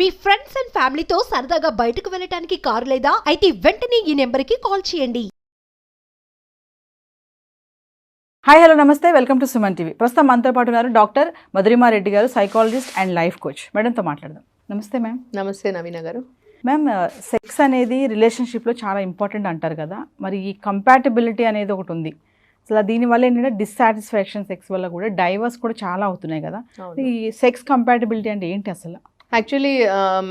Me friends and ఫ్యామిలీతో సరదాగా బయటకు వెళ్ళటానికి కారు లేదా? అయితే వెంటనే ఈ నెంబర్కి కాల్ చేయండి. హాయ్ హలో నమస్తే. వెల్కమ్ టు సుమన్ టీవీ ప్రస్తుతం మనతో పాటు ఉన్నారు డాక్టర్ మధురిమారెడ్డి గారు సైకాలజిస్ట్ అండ్ లైఫ్ కోచ్ మేడంతో మాట్లాడదాం. నమస్తే మ్యామ్ నమస్తే నవీన గారు. మ్యామ్ సెక్స్ అనేది రిలేషన్షిప్లో చాలా ఇంపార్టెంట్ అంటారు కదా? మరి ఈ కంపాటబిలిటీ అనేది ఒకటి ఉంది. అసలు దీనివల్ల ఏంటంటే డిస్సాటిస్ఫాక్షన్ సెక్స్ వల్ల కూడా డైవర్స్ కూడా చాలా అవుతున్నాయి కదా? ఈ సెక్స్ కంపాటబిలిటీ అంటే ఏంటి అసలు? యాక్చువల్లీ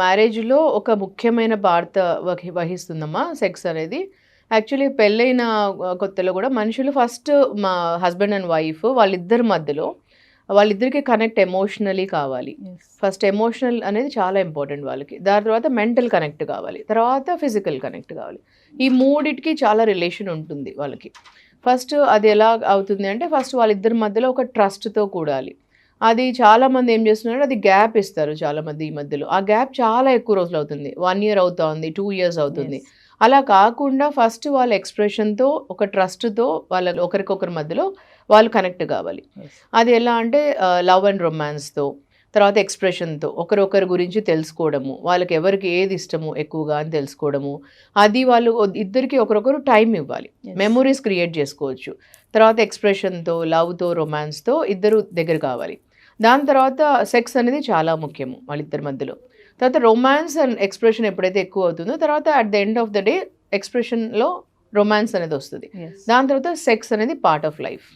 మ్యారేజ్లో ఒక ముఖ్యమైన పాత్ర వహి వహిస్తుందమ్మా సెక్స్ అనేది. యాక్చువల్లీ పెళ్ళైన కొత్తలో కూడా మనుషులు ఫస్ట్ మా హస్బెండ్ అండ్ వైఫ్ వాళ్ళిద్దరి మధ్యలో వాళ్ళిద్దరికి కనెక్ట్ ఎమోషనలీ కావాలి. ఫస్ట్ ఎమోషనల్ అనేది చాలా ఇంపార్టెంట్ వాళ్ళకి. దాని తర్వాత మెంటల్ కనెక్ట్ కావాలి. తర్వాత ఫిజికల్ కనెక్ట్ కావాలి. ఈ మూడిటికి చాలా రిలేషన్ ఉంటుంది వాళ్ళకి. ఫస్ట్ అది ఎలా అవుతుంది అంటే ఫస్ట్ వాళ్ళిద్దరి మధ్యలో ఒక ట్రస్ట్తో కూడాలి. అది చాలా మంది ఏం చేస్తున్నారు? అది గ్యాప్ ఇస్తారు చాలా మంది ఈ మధ్యలో. ఆ గ్యాప్ చాలా ఎక్కువ రోజులు అవుతుంది. వన్ ఇయర్ అవుతుంది టూ ఇయర్స్ అవుతుంది. అలా కాకుండా ఫస్ట్ వాళ్ళ ఎక్స్ప్రెషన్తో ఒక ట్రస్ట్తో వాళ్ళ ఒకరికొకరి మధ్యలో వాళ్ళు కనెక్ట్ కావాలి. అది ఎలా అంటే లవ్ అండ్ రొమాన్స్తో తర్వాత ఎక్స్ప్రెషన్తో ఒకరొకరి గురించి తెలుసుకోవడము వాళ్ళకి ఎవరికి ఏది ఇష్టము ఎక్కువగా అని తెలుసుకోవడము. అది వాళ్ళు ఇద్దరికి ఒకరొకరు టైం ఇవ్వాలి. మెమొరీస్ క్రియేట్ చేసుకోవచ్చు. తర్వాత ఎక్స్ప్రెషన్తో లవ్తో రొమాన్స్తో ఇద్దరు దగ్గర కావాలి. దాని తర్వాత సెక్స్ అనేది చాలా ముఖ్యము వాళ్ళిద్దరి మధ్యలో. తర్వాత రొమాన్స్ అండ్ ఎక్స్ప్రెషన్ ఎప్పుడైతే ఎక్కువ అవుతుందో తర్వాత at the end of the day ఎక్స్ప్రెషన్లో romance అనేది వస్తుంది. దాని తర్వాత సెక్స్ అనేది part of life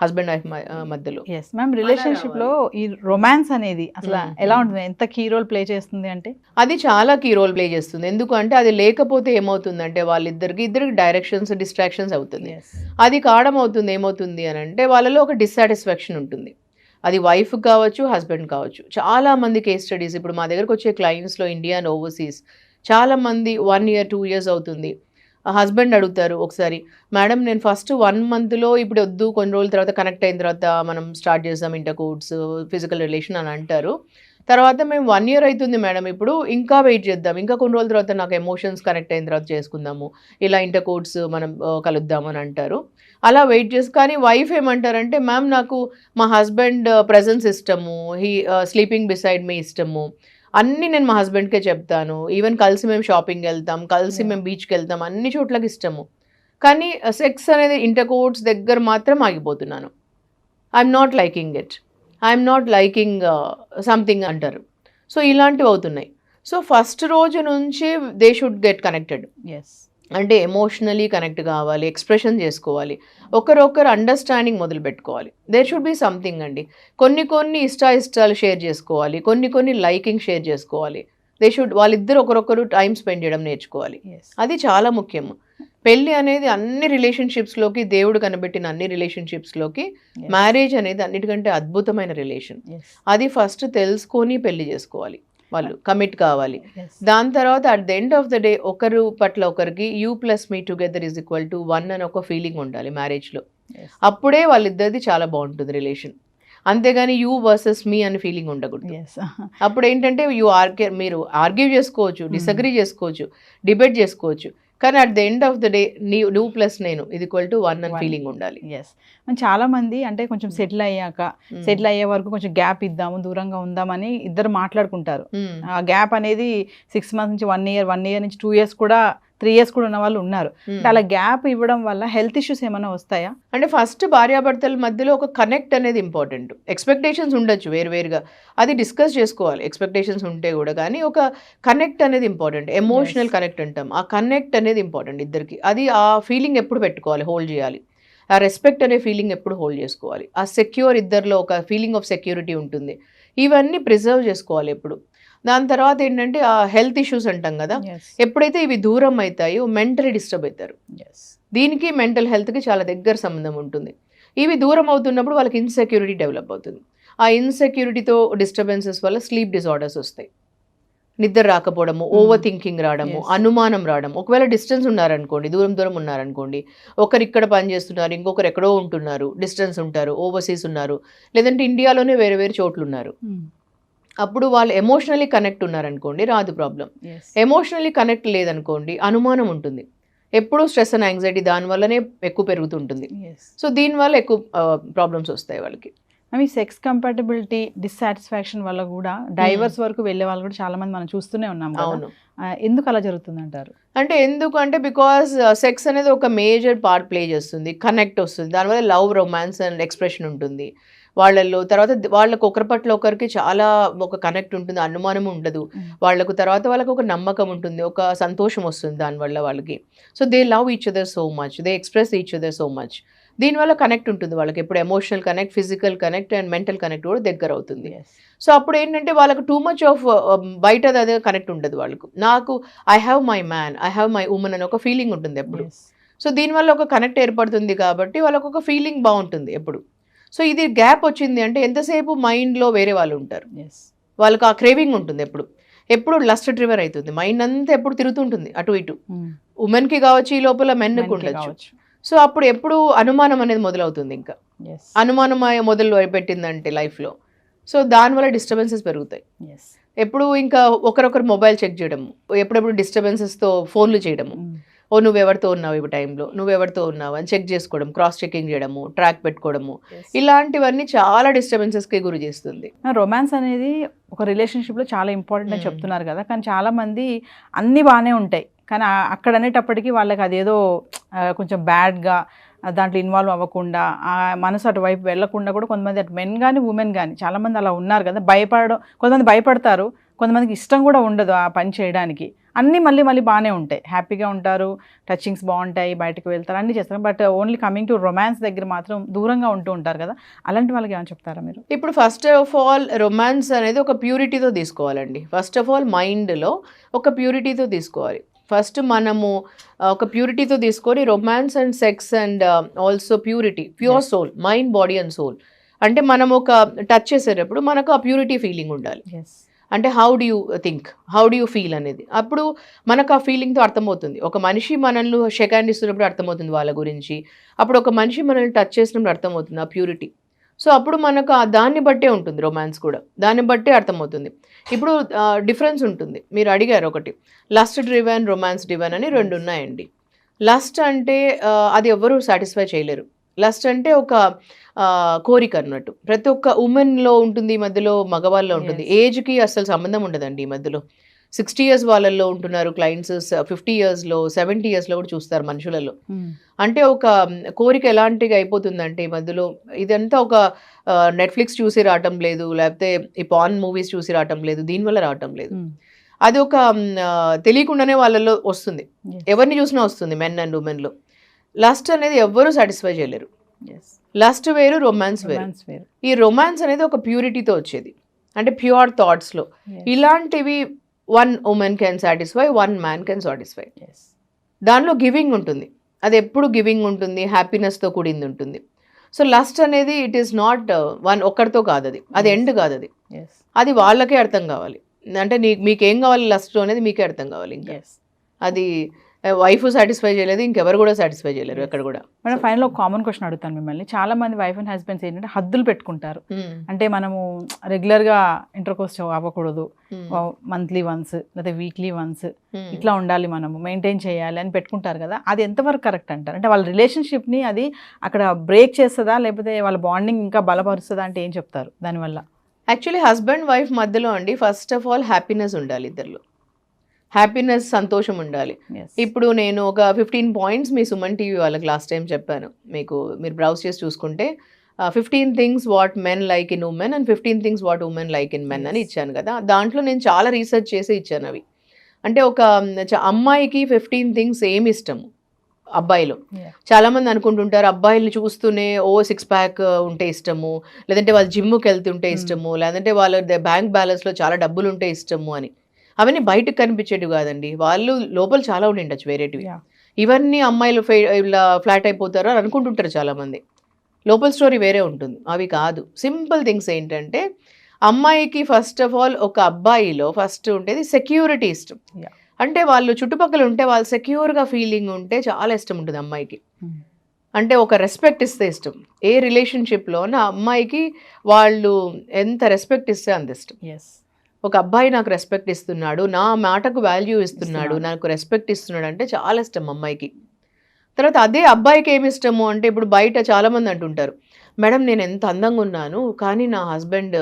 husband wife మధ్యలో. ఎస్ మ్యామ్ రిలేషన్షిప్లో ఈ రొమాన్స్ అనేది అసలు Mm. ఎలా ఉంటుంది? ఎంత కీ రోల్ ప్లే చేస్తుంది అంటే? అది చాలా కీ రోల్ ప్లే చేస్తుంది. ఎందుకంటే అది లేకపోతే ఏమవుతుందంటే వాళ్ళిద్దరికి ఇద్దరికి డైరెక్షన్స్ డిస్ట్రాక్షన్స్ అవుతుంది. అది కావడం అవుతుంది ఏమవుతుంది అని అంటే వాళ్ళలో ఒక డిస్సాటిస్ఫాక్షన్ ఉంటుంది. అది వైఫ్ కావచ్చు హస్బెండ్ కావచ్చు. చాలామంది కేస్ స్టడీస్ ఇప్పుడు మా దగ్గరకు వచ్చే క్లయింట్స్లో ఇండియా అండ్ ఓవర్సీస్ చాలామంది వన్ ఇయర్ టూ ఇయర్స్ అవుతుంది. హస్బెండ్ అడుగుతారు ఒకసారి మేడం నేను ఫస్ట్ వన్ మంత్లో ఇప్పుడు వద్దు కొన్ని రోజుల తర్వాత కనెక్ట్ అయిన తర్వాత మనం స్టార్ట్ చేద్దాం ఇంటర్ కోర్ట్స్ ఫిజికల్ రిలేషన్ అని అంటారు. తర్వాత మేము వన్ ఇయర్ అవుతుంది మేడం. ఇప్పుడు ఇంకా వెయిట్ చేద్దాం. ఇంకా కొన్ని రోజుల తర్వాత నాకు ఎమోషన్స్ కనెక్ట్ అయిన తర్వాత చేసుకుందాము. ఇలా ఇంటర్ కోర్ట్స్ మనం ఆ, కలుద్దాం అని అంటారు. అలా వెయిట్ చేసి కానీ వైఫ్ ఏమంటారంటే మ్యామ్ నాకు మా హస్బెండ్ ప్రజెన్స్ ఇష్టము. హీ స్లీపింగ్ బిసైడ్ మీ ఇష్టము. అన్నీ నేను మా హస్బెండ్కే చెప్తాను. ఈవెన్ కలిసి మేము షాపింగ్ వెళ్తాం కలిసి. మేము బీచ్కి వెళ్తాం. అన్ని చోట్లకి ఇష్టము. కానీ సెక్స్ అనేది ఇంటర్ కోర్ట్స్ దగ్గర మాత్రం ఆగిపోతున్నాను. I'm not liking it I'm not liking something అంటారు. సో ఇలాంటివి అవుతున్నాయి. సో ఫస్ట్ రోజు నుంచి they should get connected yes అంటే ఎమోషనలీ కనెక్ట్ కావాలి ఎక్స్ప్రెషన్ చేసుకోవాలి. ఒకరొకరు అండర్స్టాండింగ్ మొదలు పెట్టుకోవాలి. దేర్ షుడ్ బి సంథింగ్ అండి. కొన్ని కొన్ని ఇష్ట ఇష్టాలు షేర్ చేసుకోవాలి కొన్ని కొన్ని లైకింగ్ షేర్ చేసుకోవాలి. దే షుడ్ వాళ్ళిద్దరు ఒకరొకరు టైం స్పెండ్ చేయడం నేర్చుకోవాలి. అది చాలా ముఖ్యం పెళ్ళి అనేది అన్ని రిలేషన్షిప్స్లోకి దేవుడు కనబెట్టిన అన్ని రిలేషన్షిప్స్లోకి మ్యారేజ్ అనేది అన్నిటికంటే అద్భుతమైన రిలేషన్ అది ఫస్ట్ తెలుసుకొని పెళ్ళి చేసుకోవాలి. వాళ్ళు కమిట్ కావాలి. దాని తర్వాత at the end of the day ఒకరు పట్ల ఒకరికి you plus me together is equal to one అని ఒక ఫీలింగ్ ఉండాలి మ్యారేజ్లో అప్పుడే వాళ్ళిద్దరిది చాలా బాగుంటుంది రిలేషన్ అంతేగాని యూ వర్సెస్ మీ అనే ఫీలింగ్ ఉండకూడదు. అప్పుడు ఏంటంటే యూ ఆర్గ్యూ మీరు ఆర్గ్యూ చేసుకోవచ్చు డిసగ్రీ చేసుకోవచ్చు డిబేట్ చేసుకోవచ్చు. కానీ at the end of the day నీ నువ్వు ప్లస్ నేను ఇది ఈక్వల్ టు వన్ అని. ఫీలింగ్ ఉండాలి ఎస్ చాలా మంది అంటే కొంచెం సెటిల్ అయ్యాక Hmm. సెటిల్ అయ్యే వరకు కొంచెం గ్యాప్ ఇద్దాము దూరంగా ఉందామని ఇద్దరు మాట్లాడుకుంటారు Hmm. ఆ గ్యాప్ అనేది సిక్స్ మంత్స్ నుంచి వన్ ఇయర్ వన్ ఇయర్ నుంచి టూ ఇయర్స్ కూడా త్రీ ఇయర్స్ కూడా ఉన్న వాళ్ళు ఉన్నారు. Hmm. అంటే అలా గ్యాప్ ఇవ్వడం వల్ల హెల్త్ ఇష్యూస్ ఏమైనా వస్తాయా? అంటే ఫస్ట్ భార్యాభర్తల మధ్యలో ఒక కనెక్ట్ అనేది ఇంపార్టెంట్. ఎక్స్పెక్టేషన్స్ ఉండొచ్చు వేరువేరుగా. అది డిస్కస్ చేసుకోవాలి. ఎక్స్పెక్టేషన్స్ ఉంటే కూడా కానీ ఒక కనెక్ట్ అనేది ఇంపార్టెంట్. ఎమోషనల్. కనెక్ట్ అంటాం. ఆ కనెక్ట్ అనేది ఇంపార్టెంట్ ఇద్దరికి. అది ఆ ఫీలింగ్ ఎప్పుడు పెట్టుకోవాలి? హోల్డ్ చేయాలి. ఆ రెస్పెక్ట్ అనే ఫీలింగ్ ఎప్పుడు హోల్డ్ చేసుకోవాలి? ఆ సెక్యూర్ ఇద్దరిలో ఒక ఫీలింగ్ ఆఫ్ సెక్యూరిటీ ఉంటుంది. ఇవన్నీ ప్రిజర్వ్ చేసుకోవాలి ఎప్పుడు. దాని తర్వాత ఏంటంటే ఆ హెల్త్ ఇష్యూస్ అంటాం కదా ఎప్పుడైతే ఇవి దూరం అవుతాయో మెంటలీ డిస్టర్బ్ అవుతారు. దీనికి మెంటల్ హెల్త్కి చాలా దగ్గర సంబంధం ఉంటుంది. ఇవి దూరం అవుతున్నప్పుడు వాళ్ళకి ఇన్సెక్యూరిటీ డెవలప్ అవుతుంది. ఆ ఇన్సెక్యూరిటీతో డిస్టర్బెన్సెస్ వల్ల స్లీప్ డిజార్డర్స్ వస్తాయి. నిద్ర రాకపోవడము Hmm. ఓవర్ థింకింగ్ రావడము. అనుమానం రావడం ఒకవేళ డిస్టెన్స్ ఉన్నారనుకోండి దూరం దూరం ఉన్నారనుకోండి ఒకరు ఇక్కడ పని చేస్తున్నారు ఇంకొకరు ఎక్కడో ఉంటున్నారు డిస్టెన్స్ ఉంటారు ఓవర్సీస్ ఉన్నారు లేదంటే ఇండియాలోనే వేరే వేరే చోట్ల ఉన్నారు అప్పుడు వాళ్ళు ఎమోషనలీ కనెక్ట్ ఉన్నారనుకోండి రాదు ప్రాబ్లం ఎమోషనలీ కనెక్ట్ లేదనుకోండి అనుమానం ఉంటుంది. ఎప్పుడూ స్ట్రెస్ అండ్ యాంగ్జైటీ దానివల్లనే ఎక్కువ పెరుగుతుంటుంది. సో దీనివల్ల ఎక్కువ ప్రాబ్లమ్స్ వస్తాయి వాళ్ళకి. అవి సెక్స్ కంపాటబిలిటీ డిస్సాటిస్ఫాక్షన్ వల్ల కూడా డైవర్స్ వరకు వెళ్ళే వాళ్ళు కూడా చాలా మంది మనం చూస్తూనే ఉన్నాం అవును. ఎందుకు అలా జరుగుతుంది అంటారు అంటే ఎందుకు అంటే బికాస్ సెక్స్ అనేది ఒక మేజర్ పార్ట్ ప్లే చేస్తుంది కనెక్ట్ వస్తుంది. దానివల్ల లవ్ రొమాన్స్ అండ్ ఎక్స్ప్రెషన్ ఉంటుంది. వాళ్ళల్లో తర్వాత వాళ్ళకు ఒకరి పట్ల ఒకరికి చాలా ఒక కనెక్ట్ ఉంటుంది అనుమానం ఉండదు. వాళ్ళకు తర్వాత వాళ్ళకు ఒక నమ్మకం ఉంటుంది ఒక సంతోషం వస్తుంది దానివల్ల వాళ్ళకి. So they love each other so much they express each other so much దీనివల్ల కనెక్ట్ ఉంటుంది వాళ్ళకి. ఎప్పుడు emotional connect physical connect and mental connect కూడా దగ్గర అవుతుంది. సో అప్పుడు ఏంటంటే వాళ్ళకి టూ మచ్ ఆఫ్ బయట అదే కనెక్ట్ ఉండదు వాళ్ళకు. నాకు I have my man I have my women అని ఒక ఫీలింగ్ ఉంటుంది ఎప్పుడు. సో దీనివల్ల ఒక కనెక్ట్ ఏర్పడుతుంది కాబట్టి వాళ్ళకు ఒక ఫీలింగ్ బాగుంటుంది ఎప్పుడు. సో ఇది గ్యాప్ వచ్చింది అంటే ఎంతసేపు మైండ్లో వేరే వాళ్ళు ఉంటారు. వాళ్ళకి ఆ క్రేవింగ్ ఉంటుంది ఎప్పుడు. ఎప్పుడు లస్ట్ డ్రివర్ అవుతుంది. మైండ్ అంతా ఎప్పుడు తిరుగుతుంటుంది అటు ఇటు. ఉమెన్కి కావచ్చు ఈ లోపల మెన్కి ఉండొచ్చు. సో అప్పుడు ఎప్పుడు అనుమానం అనేది మొదలవుతుంది ఇంకా. అనుమానం మొదలు పెట్టిందంటే లైఫ్లో సో దానివల్ల డిస్టర్బెన్సెస్ పెరుగుతాయి. ఎప్పుడు ఇంకా ఒకరొకరు మొబైల్ చెక్ చేయడము ఎప్పుడెప్పుడు డిస్టర్బెన్సెస్తో ఫోన్లు చేయడము. ఓ నువ్వెవరితో ఉన్నావు ఈ టైంలో? నువ్వెవరితో ఉన్నావు? అని చెక్ చేసుకోవడం క్రాస్ చెకింగ్ చేయడము ట్రాక్ పెట్టుకోవడము. ఇలాంటివన్నీ చాలా డిస్టర్బెన్సెస్కి గురి చేస్తుంది. రొమాన్స్ అనేది ఒక రిలేషన్షిప్లో చాలా ఇంపార్టెంట్ అని Hmm. చెప్తున్నారు కదా. కానీ చాలా మంది అన్నీ బాగానే ఉంటాయి. కానీ అక్కడ అనేటప్పటికీ వాళ్ళకి అదేదో కొంచెం బ్యాడ్గా దాంట్లో ఇన్వాల్వ్ అవ్వకుండా ఆ మనసు అటువైపు వెళ్ళకుండా కూడా కొంతమంది అటు మెన్ కానీ ఉమెన్ కానీ చాలామంది అలా ఉన్నారు కదా. భయపడడం కొంతమంది భయపడతారు. కొంతమందికి ఇష్టం కూడా ఉండదు ఆ పని చేయడానికి. అన్నీ మళ్ళీ మళ్ళీ బాగానే ఉంటాయి. హ్యాపీగా ఉంటారు టచింగ్స్ బాగుంటాయి బయటకు వెళ్తారు అన్నీ చేస్తారు. But only coming to romance దగ్గర మాత్రం దూరంగా ఉంటూ ఉంటారు కదా అలాంటి వాళ్ళకి ఏమైనా చెప్తారా మీరు? ఇప్పుడు ఫస్ట్ ఆఫ్ ఆల్ రొమాన్స్ అనేది ఒక ప్యూరిటీతో తీసుకోవాలండి. ఫస్ట్ ఆఫ్ ఆల్ మైండ్లో ఒక ప్యూరిటీతో తీసుకోవాలి. ఫస్ట్ మనము ఒక ప్యూరిటీతో తీసుకొని romance and sex and also purity pure soul mind body and soul అంటే మనం ఒక టచ్ చేసేటప్పుడు మనకు ఆ ప్యూరిటీ ఫీలింగ్ ఉండాలి. ఎస్ అంటే how do you think how do you feel అనేది. అప్పుడు మనకు ఆ ఫీలింగ్తో అర్థమవుతుంది. ఒక మనిషి మనల్ని షెక్ ఇస్తున్నప్పుడు అర్థమవుతుంది వాళ్ళ గురించి. అప్పుడు ఒక మనిషి మనల్ని టచ్ చేసినప్పుడు అర్థమవుతుంది ఆ ప్యూరిటీ సో అప్పుడు మనకు ఆ దాన్ని బట్టే ఉంటుంది రొమాన్స్ కూడా. దాన్ని బట్టే అర్థమవుతుంది. ఇప్పుడు డిఫరెన్స్ ఉంటుంది. మీరు అడిగారు ఒకటి. లస్ట్ డ్రివెన్ రొమాన్స్ డ్రివెన్ అని రెండు ఉన్నాయండి. లస్ట్ అంటే అది ఎవ్వరూ సాటిస్ఫై చేయలేరు. లస్ట్ అంటే ఒక కోరిక అన్నట్టు. ప్రతి ఒక్క ఉమెన్లో ఉంటుంది ఈ మధ్యలో మగవాళ్ళలో ఉంటుంది. ఏజ్కి అసలు సంబంధం ఉండదండి ఈ మధ్యలో. సిక్స్టీ ఇయర్స్ వాళ్ళల్లో ఉంటున్నారు క్లయింట్స్ ఫిఫ్టీ ఇయర్స్లో సెవెంటీ ఇయర్స్లో కూడా చూస్తారు మనుషులలో. అంటే ఒక కోరిక ఎలాంటిగా అయిపోతుందంటే ఈ మధ్యలో ఇదంతా ఒక నెట్ఫ్లిక్స్ చూసి రావటం లేదు లేకపోతే ఈ పాన్ మూవీస్ చూసి రావటం లేదు దీనివల్ల రావటం లేదు. అది ఒక తెలియకుండానే వాళ్ళలో వస్తుంది. ఎవరిని చూసినా వస్తుంది మెన్ అండ్ ఉమెన్లో లస్ట్ అనేది ఎవ్వరూ సాటిస్ఫై చేయలేరు. లస్ట్ వేరు రొమాన్స్ వేరు. ఈ రొమాన్స్ అనేది ఒక ప్యూరిటీతో వచ్చేది. అంటే ప్యూర్ థాట్స్లో ఇలాంటివి one women can satisfy one man can satisfy. దానిలో గివింగ్ ఉంటుంది. అది ఎప్పుడు గివింగ్ ఉంటుంది? హ్యాపీనెస్తో కూడింది ఉంటుంది. సో లస్ట్ అనేది ఇట్ ఈస్ నాట్ వన్ ఒక్కడితో కాదు అది. అది ఎండ్ కాదు అది. అది వాళ్ళకే అర్థం కావాలి. అంటే నీ మీకేం కావాలి? లస్ట్ అనేది మీకే అర్థం కావాలి ఇంకా. అది వైఫ్ సాటిస్ఫై చేయలేదు ఇంకెవరు కూడా సాటిస్ఫై చేయలేరు ఎక్కడ కూడా. మేడం ఫైనల్ ఒక కామన్ క్వశ్చన్ అడుగుతాను మిమ్మల్ని. చాలా మంది వైఫ్ అండ్ హస్బెండ్స్ ఏంటంటే హద్దులు పెట్టుకుంటారు. మ్మ్. అంటే మనము రెగ్యులర్గా ఇంటర్కోర్స్ అవ్వకూడదు. మ్మ్. మంత్లీ వన్స్ లేదా వీక్లీ వన్స్. ఇట్లా ఉండాలి మనము. మెయింటైన్ చేయాలి అని పెట్టుకుంటారు కదా. అది ఎంతవరకు కరెక్ట్ అంటారు? అంటే వాళ్ళ రిలేషన్షిప్ని అది అక్కడ బ్రేక్ చేస్తుందా? లేకపోతే వాళ్ళ బాండింగ్ ఇంకా బలపరుస్తుందా అంటే ఏం చెప్తారు? దానివల్ల. యాక్చువల్లీ హస్బెండ్ వైఫ్ మధ్యలో అండి ఫస్ట్ ఆఫ్ ఆల్ హ్యాపీనెస్ ఉండాలి ఇద్దరిలో. హ్యాపీనెస్ సంతోషం ఉండాలి. ఇప్పుడు నేను ఒక ఫిఫ్టీన్ పాయింట్స్ మీ సుమన్ టీవీ వాళ్ళకి లాస్ట్ టైం చెప్పాను. మీకు మీరు బ్రౌజ్ చేసి చూసుకుంటే fifteen things what men like in women and fifteen things what women like in men అని. ఇచ్చాను కదా. దాంట్లో నేను చాలా రీసెర్చ్ చేసి ఇచ్చాను అవి. అంటే ఒక అమ్మాయికి ఫిఫ్టీన్ థింగ్స్ ఏమి ఇష్టము? అబ్బాయిలో. Yeah. చాలా మంది అనుకుంటుంటారు అబ్బాయిల్ని చూస్తూనే ఓ సిక్స్ ప్యాక్ ఉంటే ఇష్టము. లేదంటే వాళ్ళు జిమ్కి వెళ్తుంటే Hmm. ఇష్టము. లేదంటే వాళ్ళ బ్యాంక్ బ్యాలెన్స్లో చాలా డబ్బులు ఉంటే ఇష్టము అని. అవన్నీ బయటకు కనిపించేటివి కాదండి. వాళ్ళు లోపల చాలా ఉండి ఉండొచ్చు వేరేటివి. ఇవన్నీ అమ్మాయిలు ఫే- ఇలా ఫ్లాట్ అయిపోతారు అని అనుకుంటుంటారు చాలా మంది లోపల స్టోరీ వేరే ఉంటుంది. అవి కాదు. సింపుల్ థింగ్స్ ఏంటంటే అమ్మాయికి ఫస్ట్ ఆఫ్ ఆల్ ఒక అబ్బాయిలో ఫస్ట్ ఉండేది సెక్యూరిటీ ఇష్టం. అంటే వాళ్ళు చుట్టుపక్కల ఉంటే వాళ్ళు సెక్యూర్గా ఫీలింగ్ ఉంటే చాలా ఇష్టం ఉంటుంది అమ్మాయికి. Hmm. అంటే ఒక రెస్పెక్ట్ ఇస్తే ఇష్టం. ఏ రిలేషన్షిప్లో నా అమ్మాయికి వాళ్ళు ఎంత రెస్పెక్ట్ ఇస్తే అంత ఇష్టం. ఎస్ ఒక అబ్బాయి నాకు రెస్పెక్ట్ ఇస్తున్నాడు నా మాటకు వాల్యూ ఇస్తున్నాడు. నాకు రెస్పెక్ట్ ఇస్తున్నాడు అంటే చాలా ఇష్టం అమ్మాయికి. తర్వాత అదే అబ్బాయికి ఏమి ఇష్టము అంటే ఇప్పుడు బయట చాలా మంది అంటుంటారు మేడం నేను ఎంత అందంగా ఉన్నాను కానీ నా హస్బెండ్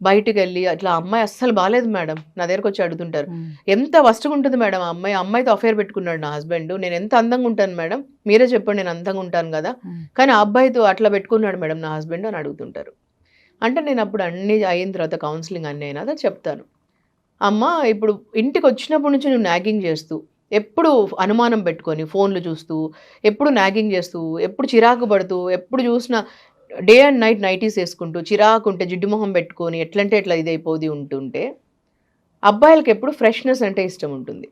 బయటికి వెళ్ళి అట్లా అమ్మాయి అస్సలు బాగాలేదు మేడం నా దగ్గరకు వచ్చి అడుగుతుంటారు. ఎంత వస్తుగా ఉంటుంది మేడం ఆ అమ్మాయి? అమ్మాయితో అఫేర్ పెట్టుకున్నాడు నా హస్బెండ్ నేను ఎంత అందంగా ఉంటాను మేడం? మీరే చెప్పండి నేను అందంగా ఉంటాను కదా. కానీ ఆ అబ్బాయితో అట్లా పెట్టుకున్నాడు మేడం నా హస్బెండ్ అని అడుగుతుంటారు. అంటే నేను అప్పుడు అన్ని అయిన తర్వాత కౌన్సిలింగ్ అన్నీ అయినా చెప్తాను. అమ్మ ఇప్పుడు ఇంటికి వచ్చినప్పటి నుంచి నువ్వు నాగింగ్ చేస్తూ ఎప్పుడు అనుమానం పెట్టుకొని ఫోన్లు చూస్తూ ఎప్పుడు నాగింగ్ చేస్తూ ఎప్పుడు చిరాకు పడుతూ ఎప్పుడు చూసినా డే అండ్ నైట్ నైటీస్ వేసుకుంటూ చిరాకు ఉంటే జిడ్డు మొహం పెట్టుకొని ఎట్లంటే ఎట్లా ఇదైపోది ఉంటుంటే అబ్బాయిలకి ఎప్పుడు ఫ్రెష్నెస్ అంటే ఇష్టం ఉంటుంది.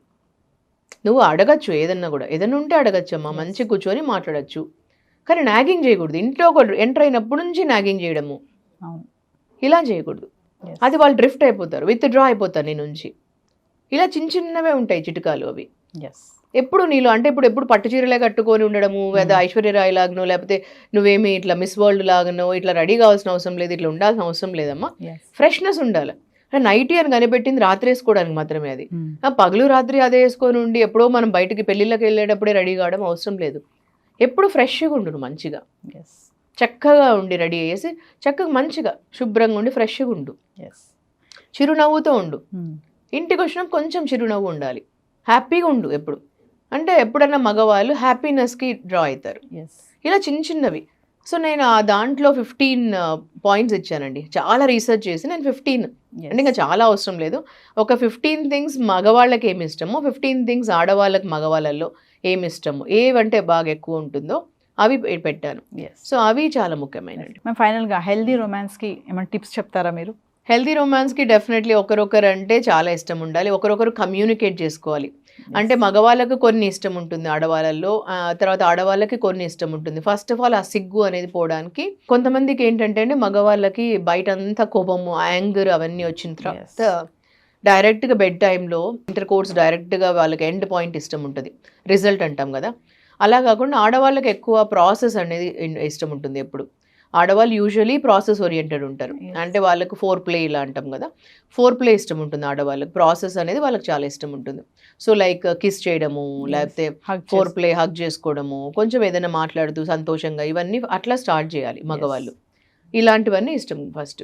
నువ్వు అడగచ్చు ఏదన్నా కూడా. ఏదన్నా ఉంటే అడగచ్చు అమ్మా మంచి కూర్చొని మాట్లాడచ్చు. కానీ నాగింగ్ చేయకూడదు. ఇంట్లో ఒక ఎంటర్ అయినప్పటి నుంచి నాగింగ్ చేయడము. అవును. ఇలా చేయకూడదు. అది వాళ్ళు డ్రిఫ్ట్ అయిపోతారు. విత్ డ్రా అయిపోతారు నీ నుంచి. ఇలా చిన్న చిన్నవే ఉంటాయి చిట్కాలు అవి. Yes. ఎప్పుడు నీలో అంటే ఇప్పుడు ఎప్పుడు పట్టు చీరలే కట్టుకొని ఉండడము లేదా ఐశ్వర్య రాయ్ లాగనో లేకపోతే నువ్వేమి ఇట్లా మిస్ వరల్డ్ లాగనో ఇట్లా రెడీ కావాల్సిన అవసరం లేదు ఇట్లా ఉండాల్సిన అవసరం లేదమ్మా. Yes. ఫ్రెష్నెస్ ఉండాలి. నైటీ అని కనిపెట్టింది రాత్రి వేసుకోవడానికి మాత్రమే అది. Mm. ఆ పగలు రాత్రి అదే వేసుకొని ఉండి ఎప్పుడో మనం బయటికి పెళ్ళిళ్ళకి వెళ్ళేటప్పుడే రెడీ కావడం అవసరం లేదు. ఎప్పుడు ఫ్రెష్గా ఉండు మంచిగా. Yes. చక్కగా ఉండి రెడీ అయ్యేసి చక్కగా మంచిగా శుభ్రంగా ఉండి ఫ్రెష్గా ఉండు. Yes. చిరునవ్వుతో ఉండు. Mm. ఇంటికి వచ్చినప్పుడు కొంచెం చిరునవ్వు ఉండాలి. హ్యాపీగా ఉండు ఎప్పుడు. అంటే ఎప్పుడన్నా మగవాళ్ళు హ్యాపీనెస్కి డ్రా అవుతారు. Yes. ఇలా చిన్న చిన్నవి. సో నేను ఆ దాంట్లో ఫిఫ్టీన్ పాయింట్స్ ఇచ్చానండి. చాలా రీసెర్చ్ చేసి నేను ఫిఫ్టీన్. అంటే ఇంకా చాలా అవసరం లేదు. ఒక ఫిఫ్టీన్ థింగ్స్ మగవాళ్ళకి ఏమి ఇష్టమో ఫిఫ్టీన్ థింగ్స్ ఆడవాళ్ళకి మగవాళ్ళల్లో ఏమి ఇష్టమో ఏవంటే బాగా ఎక్కువ ఉంటుందో అవి పెట్టాను. సో అవి చాలా ముఖ్యమైనవి. మ్యామ్ ఫైనల్గా హెల్దీ రొమాన్స్కి ఏమైనా టిప్స్ చెప్తారా మీరు? హెల్తీ రొమాన్స్కి డెఫినెట్లీ ఒకరొకరు అంటే చాలా ఇష్టం ఉండాలి. ఒకరొకరు కమ్యూనికేట్ చేసుకోవాలి. అంటే మగవాళ్ళకు కొన్ని ఇష్టం ఉంటుంది ఆడవాళ్ళల్లో తర్వాత ఆడవాళ్ళకి కొన్ని ఇష్టం ఉంటుంది. ఫస్ట్ ఆఫ్ ఆల్ ఆ సిగ్గు అనేది పోవడానికి కొంతమందికి ఏంటంటే మగవాళ్ళకి బయట అంతా కోపము యాంగర్ అవన్నీ వచ్చిన తర్వాత డైరెక్ట్గా బెడ్ టైంలో ఇంటర్ కోర్స్ డైరెక్ట్గా వాళ్ళకి ఎండ్ పాయింట్ ఇష్టం ఉంటుంది. రిజల్ట్ అంటాం కదా. అలా కాకుండా ఆడవాళ్ళకి ఎక్కువ ప్రాసెస్ అనేది ఇష్టం ఉంటుంది ఎప్పుడు. ఆడవాళ్ళు యూజువలీ ప్రాసెస్ ఓరియంటెడ్ ఉంటారు. అంటే వాళ్ళకు ఫోర్ ప్లే ఇలా అంటాం కదా. ఫోర్ ప్లే ఇష్టం ఉంటుంది ఆడవాళ్ళకి. ప్రాసెస్ అనేది వాళ్ళకి చాలా ఇష్టం ఉంటుంది. సో లైక్ కిస్ చేయడము లేకపోతే ఫోర్ ప్లే హగ్ చేసుకోవడము కొంచెం ఏదైనా మాట్లాడుతూ సంతోషంగా ఇవన్నీ అట్లా స్టార్ట్ చేయాలి మగవాళ్ళు. ఇలాంటివన్నీ ఇష్టం ఫస్ట్.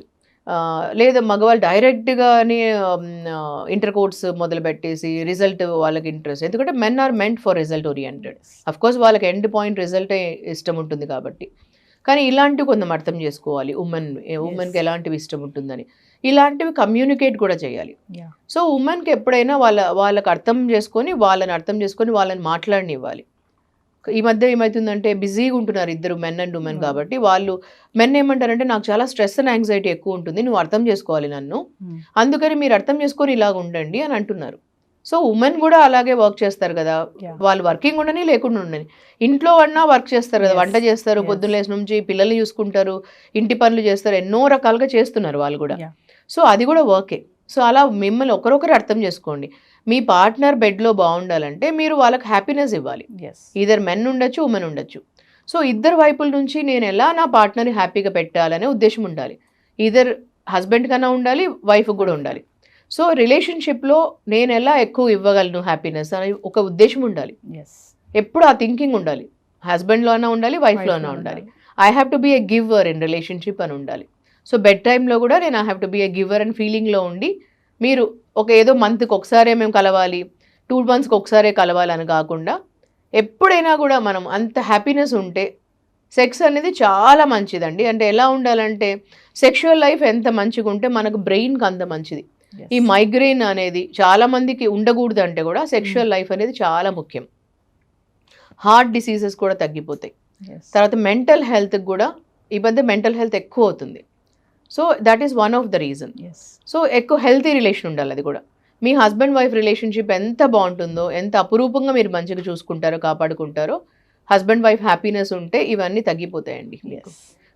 లేదా మగవాళ్ళు డైరెక్ట్గానే ఇంటర్ కోర్స్ మొదలు పెట్టేసి రిజల్ట్ వాళ్ళకి ఇంట్రెస్ట్ ఎందుకంటే men are meant for result oriented of course వాళ్ళకి ఎండ్ పాయింట్ రిజల్టే ఇష్టం ఉంటుంది కాబట్టి. కానీ ఇలాంటివి కొంచెం అర్థం చేసుకోవాలి. ఉమెన్ ఉమెన్కి ఎలాంటివి ఇష్టం ఉంటుందని. ఇలాంటివి కమ్యూనికేట్ కూడా చేయాలి. సో ఉమెన్కి ఎప్పుడైనా వాళ్ళ వాళ్ళకి అర్థం చేసుకొని వాళ్ళని అర్థం చేసుకొని వాళ్ళని మాట్లాడనివ్వాలి. ఈ మధ్య ఏమవుతుందంటే బిజీగా ఉంటున్నారు ఇద్దరు మెన్ అండ్ ఉమెన్ Hmm. కాబట్టి వాళ్ళు మెన్ ఏమంటారంటే నాకు చాలా స్ట్రెస్ అండ్ యాంగ్జైటీ ఎక్కువ ఉంటుంది నువ్వు అర్థం చేసుకోవాలి నన్ను Mm. అందుకని మీరు అర్థం చేసుకొని ఇలాగ ఉండండి అని అంటున్నారు సో ఉమెన్ కూడా అలాగే వర్క్ చేస్తారు కదా. వాళ్ళు వర్కింగ్ ఉండని లేకుండా ఉండని ఇంట్లో అన్నా వర్క్ చేస్తారు కదా. వంట చేస్తారు. పొద్దున్న లేచి నుంచి పిల్లల్ని చూసుకుంటారు ఇంటి పనులు చేస్తారు ఎన్నో రకాలుగా చేస్తున్నారు వాళ్ళు కూడా. సో అది కూడా వర్కే సో అలా మిమ్మల్ని ఒకరొకరు అర్థం చేసుకోండి మీ పార్ట్నర్ బెడ్లో బాగుండాలంటే మీరు వాళ్ళకి హ్యాపీనెస్ ఇవ్వాలి. ఇద్దరు మెన్ ఉండొచ్చు ఉమెన్ ఉండొచ్చు. సో ఇద్దరు వైపుల నుంచి నేను ఎలా నా పార్ట్నర్ని హ్యాపీగా పెట్టాలనే ఉద్దేశం ఉండాలి. ఇద్దరు హస్బెండ్ కన్నా ఉండాలి వైఫ్ కూడా ఉండాలి. సో రిలేషన్షిప్లో నేను ఎలా ఎక్కువ ఇవ్వగలను హ్యాపీనెస్ అని ఒక ఉద్దేశం ఉండాలి. ఎప్పుడు ఆ థింకింగ్ ఉండాలి. హస్బెండ్లో అయినా ఉండాలి వైఫ్లో అయినా ఉండాలి. I have to be a giver in relationship అని ఉండాలి. సో బెడ్ టైంలో కూడా నేను I have to be a giver and ఫీలింగ్లో ఉండి మీరు ఒక ఏదో మంత్కి ఒకసారే మేము కలవాలి టూ మంత్స్కి ఒకసారే కలవాలి అని కాకుండా ఎప్పుడైనా కూడా మనం అంత హ్యాపీనెస్ ఉంటే సెక్స్ అనేది చాలా మంచిదండి. అంటే ఎలా ఉండాలంటే సెక్షువల్ లైఫ్ ఎంత మంచిగా ఉంటే మనకు బ్రెయిన్కి అంత మంచిది. ఈ మైగ్రెయిన్ అనేది చాలా మందికి ఉండకూడదు అంటే కూడా సెక్షువల్ లైఫ్ అనేది చాలా ముఖ్యం. హార్ట్ డిసీజెస్ కూడా తగ్గిపోతాయి. తర్వాత మెంటల్ హెల్త్కి కూడా ఈ మధ్య మెంటల్ హెల్త్ ఎక్కువ అవుతుంది. So that is one of the reason yes so ఎక్కువ హెల్తీ రిలేషన్ ఉండాలి అది కూడా. మీ హస్బెండ్ వైఫ్ రిలేషన్షిప్ ఎంత బాగుంటుందో ఎంత అపురూపంగా మీరు మంచిగా చూసుకుంటారో కాపాడుకుంటారో హస్బెండ్ వైఫ్ హ్యాపీనెస్ ఉంటే ఇవన్నీ తగ్గిపోతాయండి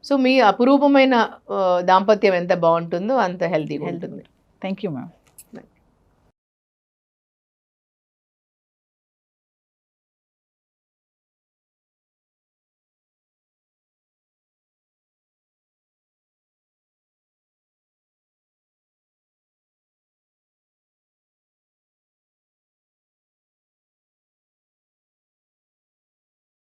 సో మీ అపురూపమైన దాంపత్యం ఎంత బాగుంటుందో అంత హెల్తీగా ఉంటుంది. Thank you ma'am